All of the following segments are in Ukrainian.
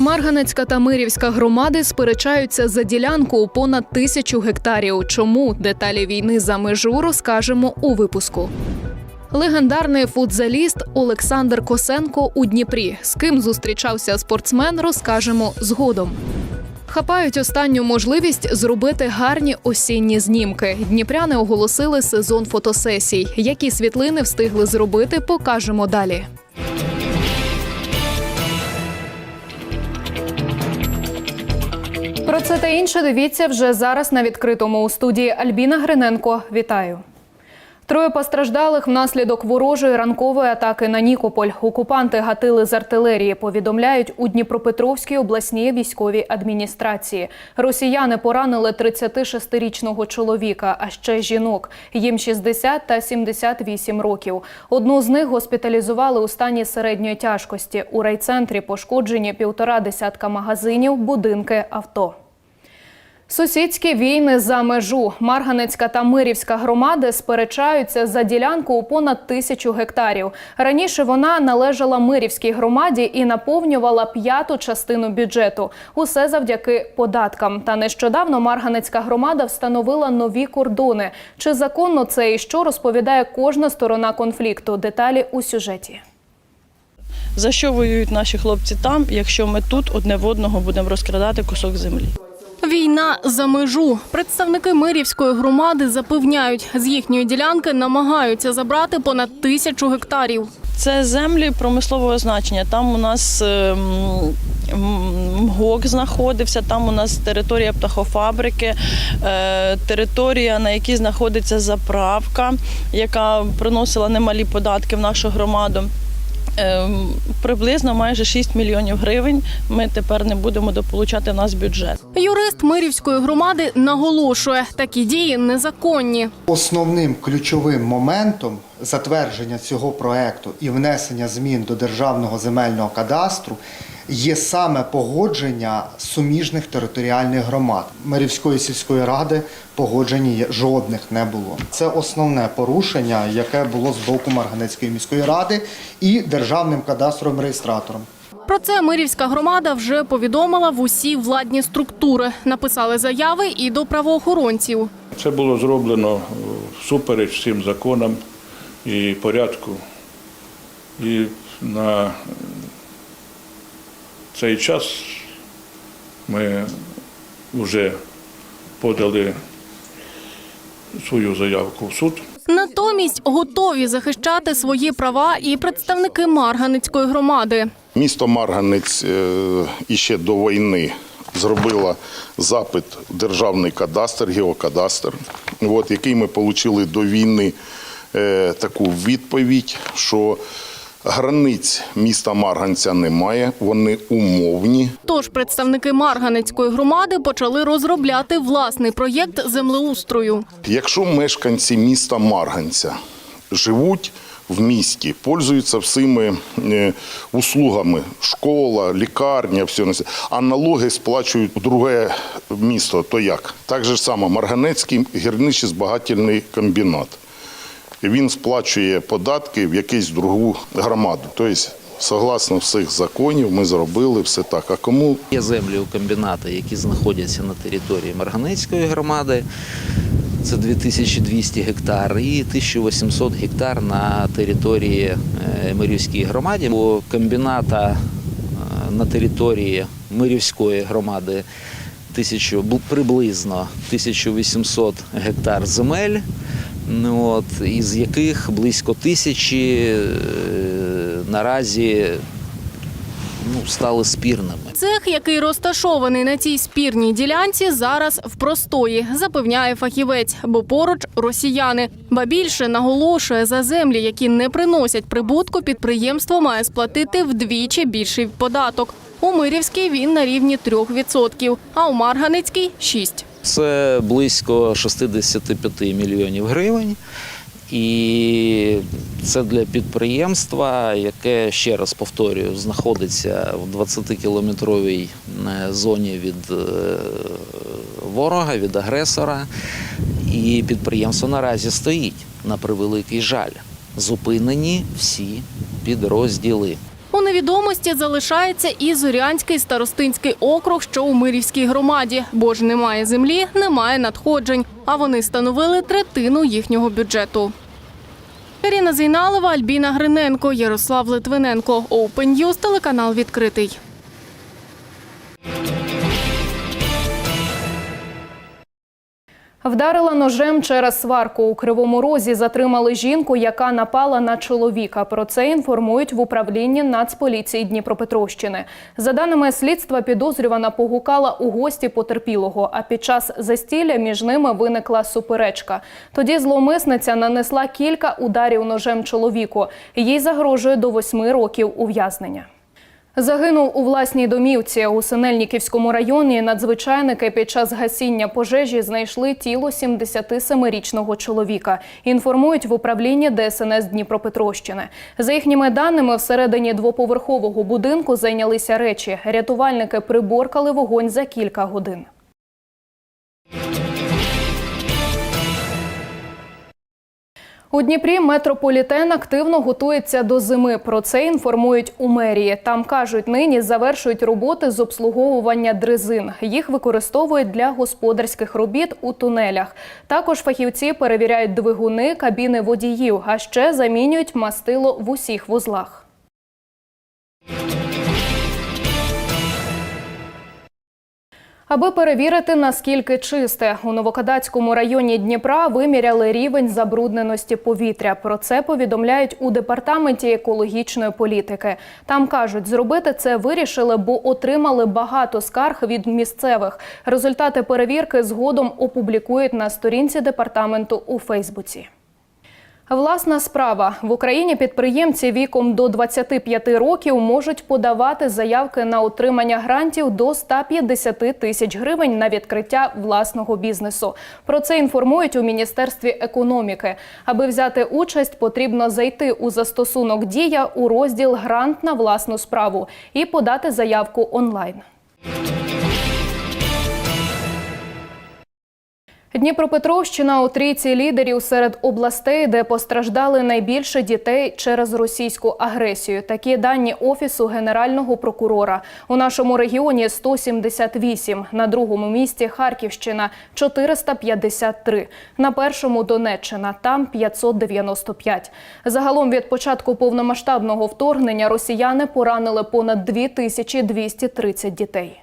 Марганецька та Мирівська громади сперечаються за ділянку у понад тисячу гектарів. Чому деталі війни за межу розкажемо у випуску. Легендарний футзаліст Олександр Косенко у Дніпрі. З ким зустрічався спортсмен, розкажемо згодом. Хапають останню можливість зробити гарні осінні знімки. Дніпряни оголосили сезон фотосесій. Які світлини встигли зробити, покажемо далі. Про це та інше дивіться вже зараз на відкритому у студії Альбіна Гриненко. Вітаю. Троє постраждалих внаслідок ворожої ранкової атаки на Нікополь. Окупанти гатили з артилерії. Повідомляють у Дніпропетровській обласній військовій адміністрації. Росіяни поранили 36-річного чоловіка, а ще жінок. Їм 60 та 78 років. Одну з них госпіталізували у стані середньої тяжкості. У райцентрі пошкоджені півтора десятка магазинів, будинки, авто. Сусідські війни за межу. Марганецька та Мирівська громади сперечаються за ділянку у понад тисячу гектарів. Раніше вона належала Мирівській громаді і наповнювала п'яту частину бюджету. Усе завдяки податкам. Та нещодавно Марганецька громада встановила нові кордони. Чи законно це і що розповідає кожна сторона конфлікту? Деталі у сюжеті. За що воюють наші хлопці там, якщо ми тут одне в одного будемо розкрадати кусок землі? Війна за межу. Представники Мирівської громади запевняють, з їхньої ділянки намагаються забрати понад тисячу гектарів. Це землі промислового значення. Там у нас ем, МГОК знаходився, там у нас територія птахофабрики, е, територія, на якій знаходиться заправка, яка приносила немалі податки в нашу громаду. Ем, Приблизно майже 6 мільйонів гривень. Ми тепер не будемо дополучати в нас бюджет. Юрист Мирівської громади наголошує, такі дії незаконні. Основним ключовим моментом затвердження цього проекту і внесення змін до державного земельного кадастру є саме погодження суміжних територіальних громад. Марівської сільської ради погоджені жодних не було. Це основне порушення, яке було з боку Марганецької міської ради і державним кадастровим реєстратором. Про це Мирівська громада вже повідомила в усі владні структури. Написали заяви і до правоохоронців. Це було зроблено е, всупереч всім законам і порядку. І на цей час ми вже подали свою заявку в суд. Натомість готові захищати свої права і представники Марганецької громади. Місто Марганець е, іще до війни зробило запит в державний кадастр, геокадастр, от, який ми отримали до війни е, таку відповідь, що границь міста Марганця немає, вони умовні. Тож представники Марганецької громади почали розробляти власний проєкт землеустрою. Якщо мешканці міста Марганця живуть в місті, пользуються всіми е, услугами, школа, лікарня, все а налоги сплачують друге місто, то як? Так же само Марганецький гірничо-збагательний комбінат. Він сплачує податки в якусь другу громаду. Тобто, согласно всіх законів, ми зробили все так. А кому Є землі у комбіната, які знаходяться на території Марганецької громади. Це 2200 гектар і 1800 гектар на території е, Мирівської громади. У комбіната е, на території Мирівської громади тисячу, приблизно 1800 гектар земель, от, із яких близько тисячі е, наразі ну, стали спірними. Цех, який розташований на цій спірній ділянці, зараз в простої, запевняє фахівець, бо поруч росіяни. Ба більше наголошує за землі, які не приносять прибутку, підприємство має сплатити вдвічі більший податок. У Мирівській він на рівні 3%, а у Марганецькій 6%. Це близько 65 мільйонів гривень. І це для підприємства, яке ще раз повторюю, знаходиться в 20-кілометровій е, зоні від е, ворога, від агресора. І підприємство наразі стоїть на превеликий жаль. Зупинені всі підрозділи. У невідомості залишається і Зорянський старостинський округ, що у Мирівській громаді, бо ж немає землі, немає надходжень, а вони становили третину їхнього бюджету. Ірина Зейналова, Альбіна Гриненко, Ярослав Литвиненко. Open News, телеканал відкритий. Вдарила ножем через сварку у Кривому Розі. Затримали жінку, яка напала на чоловіка. Про це інформують в управлінні Нацполіції Дніпропетровщини. За даними слідства, підозрювана погукала у гості потерпілого. А під час застілля між ними виникла суперечка. Тоді зловмисниця нанесла кілька ударів ножем чоловіку. Їй загрожує до восьми років ув'язнення. Загинув у власній домівці у Синельниківському районі. Надзвичайники під час гасіння пожежі знайшли тіло 77-річного чоловіка. Інформують в управлінні ДСНС Дніпропетровщини. За їхніми даними, всередині двоповерхового будинку зайнялися речі. Рятувальники приборкали вогонь за кілька годин. У Дніпрі метрополітен активно готується до зими. Про це інформують у мерії. Там кажуть, нині завершують роботи з обслуговування дрезин. Їх використовують для господарських робіт у тунелях. Також фахівці перевіряють двигуни, кабіни водіїв, а ще замінюють мастило в усіх вузлах. Аби перевірити, наскільки чисте, у Новокадацькому районі Дніпра виміряли рівень забрудненості повітря. Про це повідомляють у департаменті екологічної політики. Там кажуть, зробити це вирішили, бо отримали багато скарг від місцевих. Результати перевірки згодом опублікують на сторінці департаменту у Фейсбуці. Власна справа в Україні підприємці віком до 25 років можуть подавати заявки на отримання грантів до 150 тисяч гривень на відкриття власного бізнесу. Про це інформують у міністерстві економіки. Аби взяти участь, потрібно зайти у застосунок Дія у розділ Грант на власну справу і подати заявку онлайн. Дніпропетровщина у трійці лідерів серед областей, де постраждали найбільше дітей через російську агресію. Такі дані офісу генерального прокурора у нашому регіоні 178, на другому місці Харківщина 453, на першому Донеччина там 595. Загалом від початку повномасштабного вторгнення росіяни поранили понад 2230 дітей.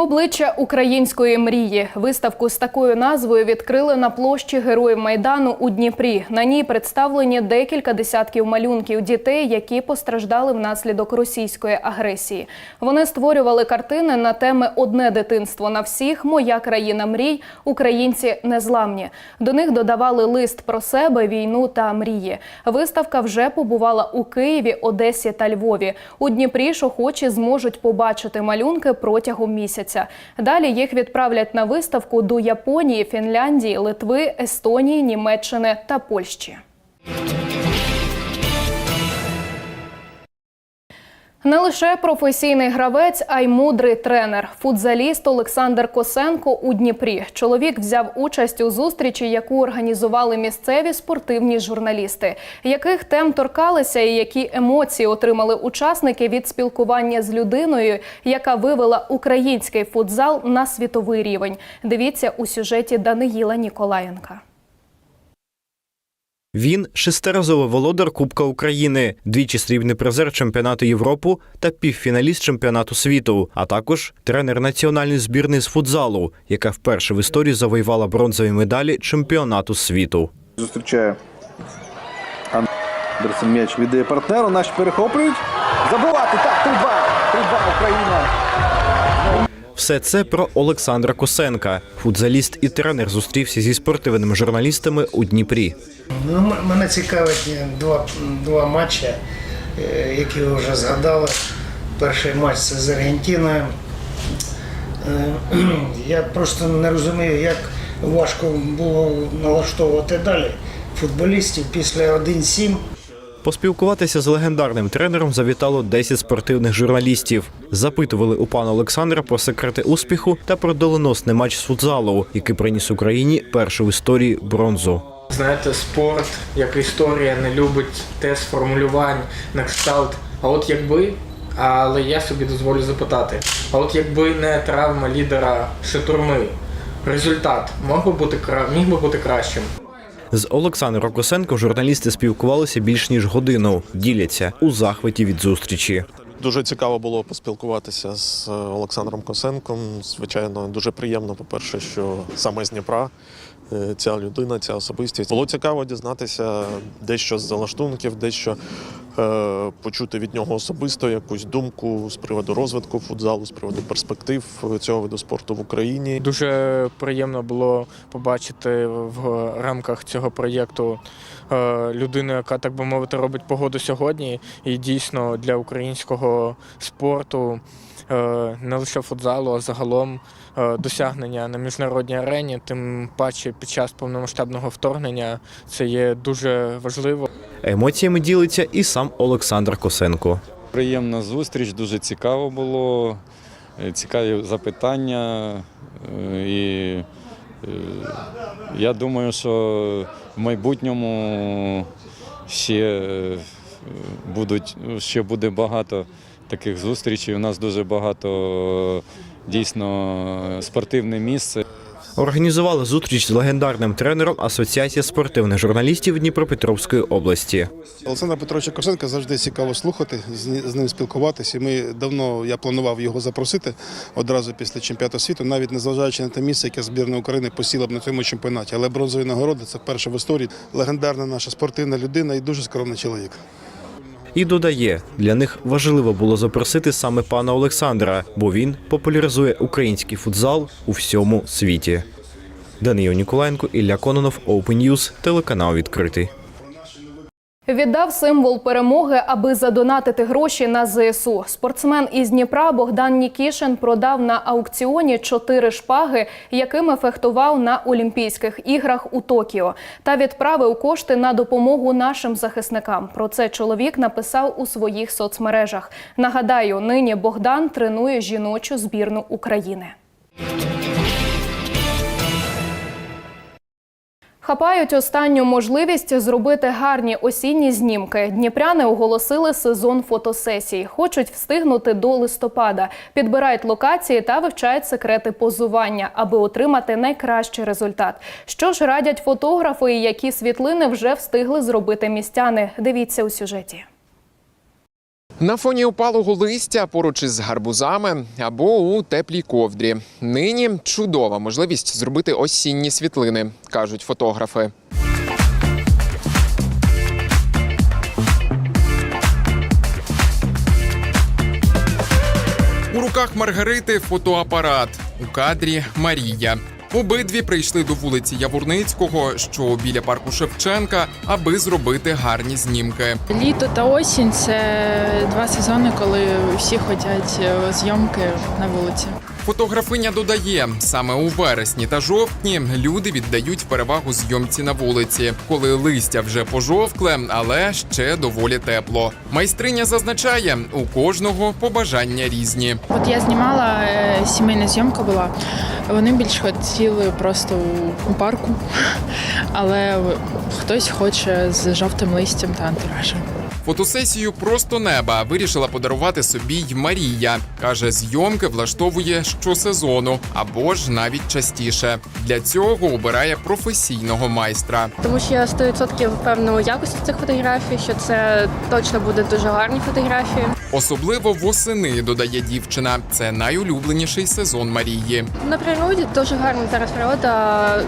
Обличчя української мрії. Виставку з такою назвою відкрили на площі Героїв Майдану у Дніпрі. На ній представлені декілька десятків малюнків дітей, які постраждали внаслідок російської агресії. Вони створювали картини на теми Одне дитинство на всіх, Моя країна мрій, Українці незламні. До них додавали лист про себе, війну та мрії. Виставка вже побувала у Києві, Одесі та Львові. У Дніпрі ж охочі зможуть побачити малюнки протягом місяця. Далі їх відправлять на виставку до Японії, Фінляндії, Литви, Естонії, Німеччини та Польщі. Не лише професійний гравець, а й мудрий тренер. Футзаліст Олександр Косенко у Дніпрі. Чоловік взяв участь у зустрічі, яку організували місцеві спортивні журналісти. Яких тем торкалися і які емоції отримали учасники від спілкування з людиною, яка вивела український футзал на світовий рівень. Дивіться у сюжеті Даниїла Ніколаєнка. Він шестиразовий володар Кубка України, двічі срібний призер чемпіонату Європи та півфіналіст чемпіонату світу, а також тренер національної збірної з футзалу, яка вперше в історії завоювала бронзові медалі чемпіонату світу. Зустрічає Андерсен м'яч віддає партнеру. Наші перехоплюють. Забивати. Так, 3-2. 3-2 Україна. Все це про Олександра Косенка. Футзаліст і тренер зустрівся зі спортивними журналістами у Дніпрі. Ну, мене цікавить е, два, два матчі, е, які ви вже згадали. Перший матч це з Аргентиною. Е, Я просто не розумію, як важко було налаштовувати далі футболістів після 1-7. Поспілкуватися з легендарним тренером завітало 10 спортивних журналістів. Запитували у пана Олександра про секрети успіху та про доленосний матч з футзалу, який приніс Україні першу в історії бронзу. Знаєте, спорт, як історія, не любить тест формулювань на кшталт. А от якби, але я собі дозволю запитати, а от якби не травма лідера Шатурми, результат мог би бути міг би бути кращим. З Олександром Косенко журналісти спілкувалися більш ніж годину. Діляться у захваті від зустрічі. Дуже цікаво було поспілкуватися з Олександром Косенком. Звичайно, дуже приємно, по-перше, що саме з Дніпра ця людина, ця особистість. Було цікаво дізнатися дещо з залаштунків, дещо е, почути від нього особисто якусь думку з приводу розвитку футзалу, з приводу перспектив цього виду спорту в Україні. Дуже приємно було побачити в рамках цього проєкту е, людину, яка, так би мовити, робить погоду сьогодні. І дійсно для українського спорту е, не лише футзалу, а загалом е, досягнення на міжнародній арені, тим паче під час повномасштабного вторгнення, це є дуже важливо. Емоціями ділиться і сам Олександр Косенко. Приємна зустріч, дуже цікаво було. е, Цікаві запитання. е, І е, я думаю, що в майбутньому ще е, будуть ще буде багато таких зустрічей. У нас дуже багато е, дійсно спортивне місце. Організували зустріч з легендарним тренером Асоціація спортивних журналістів Дніпропетровської області. Олександра Петровича Косенка завжди цікаво слухати, з ним спілкуватися. Ми давно я планував його запросити одразу після чемпіонату світу, навіть незважаючи на те місце, яке збірна України посіла б на цьому чемпіонаті. Але бронзові нагороди це вперше в історії. Легендарна наша спортивна людина і дуже скромний чоловік. І додає, для них важливо було запросити саме пана Олександра, бо він популяризує український футзал у всьому світі. Даниїл Ніколаєнко, Ілля Кононов, Open News, телеканал відкритий. Віддав символ перемоги, аби задонатити гроші на ЗСУ. Спортсмен із Дніпра Богдан Нікішин продав на аукціоні чотири шпаги, якими фехтував на Олімпійських іграх у Токіо, та відправив кошти на допомогу нашим захисникам. Про це чоловік написав у своїх соцмережах. Нагадаю, нині Богдан тренує жіночу збірну України. Хапають останню можливість зробити гарні осінні знімки. Дніпряни оголосили сезон фотосесій. Хочуть встигнути до листопада. Підбирають локації та вивчають секрети позування, аби отримати найкращий результат. Що ж радять фотографи і які світлини вже встигли зробити містяни? Дивіться у сюжеті. На фоні опалого листя поруч із гарбузами або у теплій ковдрі. Нині чудова можливість зробити осінні світлини, кажуть фотографи. У руках Маргарити фотоапарат. У кадрі Марія. Обидві прийшли до вулиці Яворницького, що біля парку Шевченка, аби зробити гарні знімки. Літо та осінь це два сезони, коли всі хочуть е, зйомки на вулиці. Фотографиня додає, саме у вересні та жовтні люди віддають перевагу зйомці на вулиці, коли листя вже пожовкле, але ще доволі тепло. Майстриня зазначає, у кожного побажання різні. От я знімала е, сімейна зйомка була. Вони більш хотіли просто у, парку, але хтось хоче з жовтим листям та антуражем. Фотосесію просто неба вирішила подарувати собі й Марія. каже, зйомки влаштовує щосезону або ж навіть частіше. Для цього обирає професійного майстра. Тому що я 100% впевнена у якості цих фотографій, що це точно будуть дуже гарні фотографії. Особливо восени додає дівчина. Це найулюбленіший сезон Марії. На природі дуже гарна зараз природа.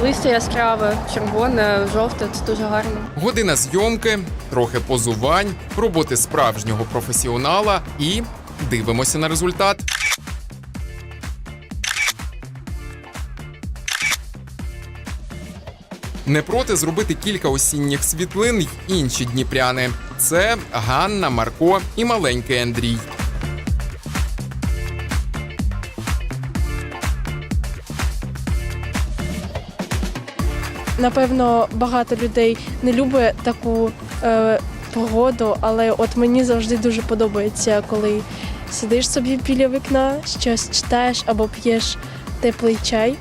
Листя яскраве, червоне, жовте це дуже гарно. Година зйомки, трохи позувань, роботи справжнього професіонала і дивимося на результат. Не проти зробити кілька осінніх світлин й інші дніпряни. Це Ганна, Марко і маленький Андрій. Напевно, багато людей не любить таку е, погоду, але от мені завжди дуже подобається, коли сидиш собі біля вікна, щось читаєш або п'єш теплий чай,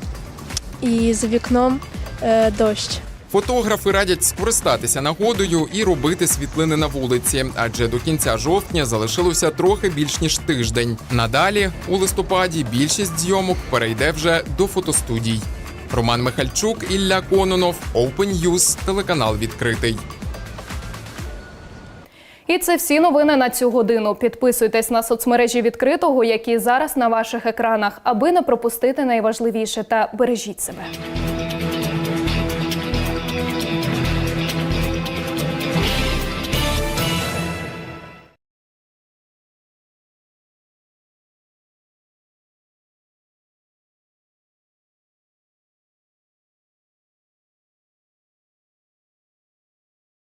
і за вікном е, дощ. Фотографи радять скористатися нагодою і робити світлини на вулиці, адже до кінця жовтня залишилося трохи більш ніж тиждень. Надалі, у листопаді, більшість зйомок перейде вже до фотостудій. Роман Михальчук, Ілля Кононов, Open News, телеканал відкритий. І це всі новини на цю годину. Підписуйтесь на соцмережі відкритого, які зараз на ваших екранах, аби не пропустити найважливіше та бережіть себе.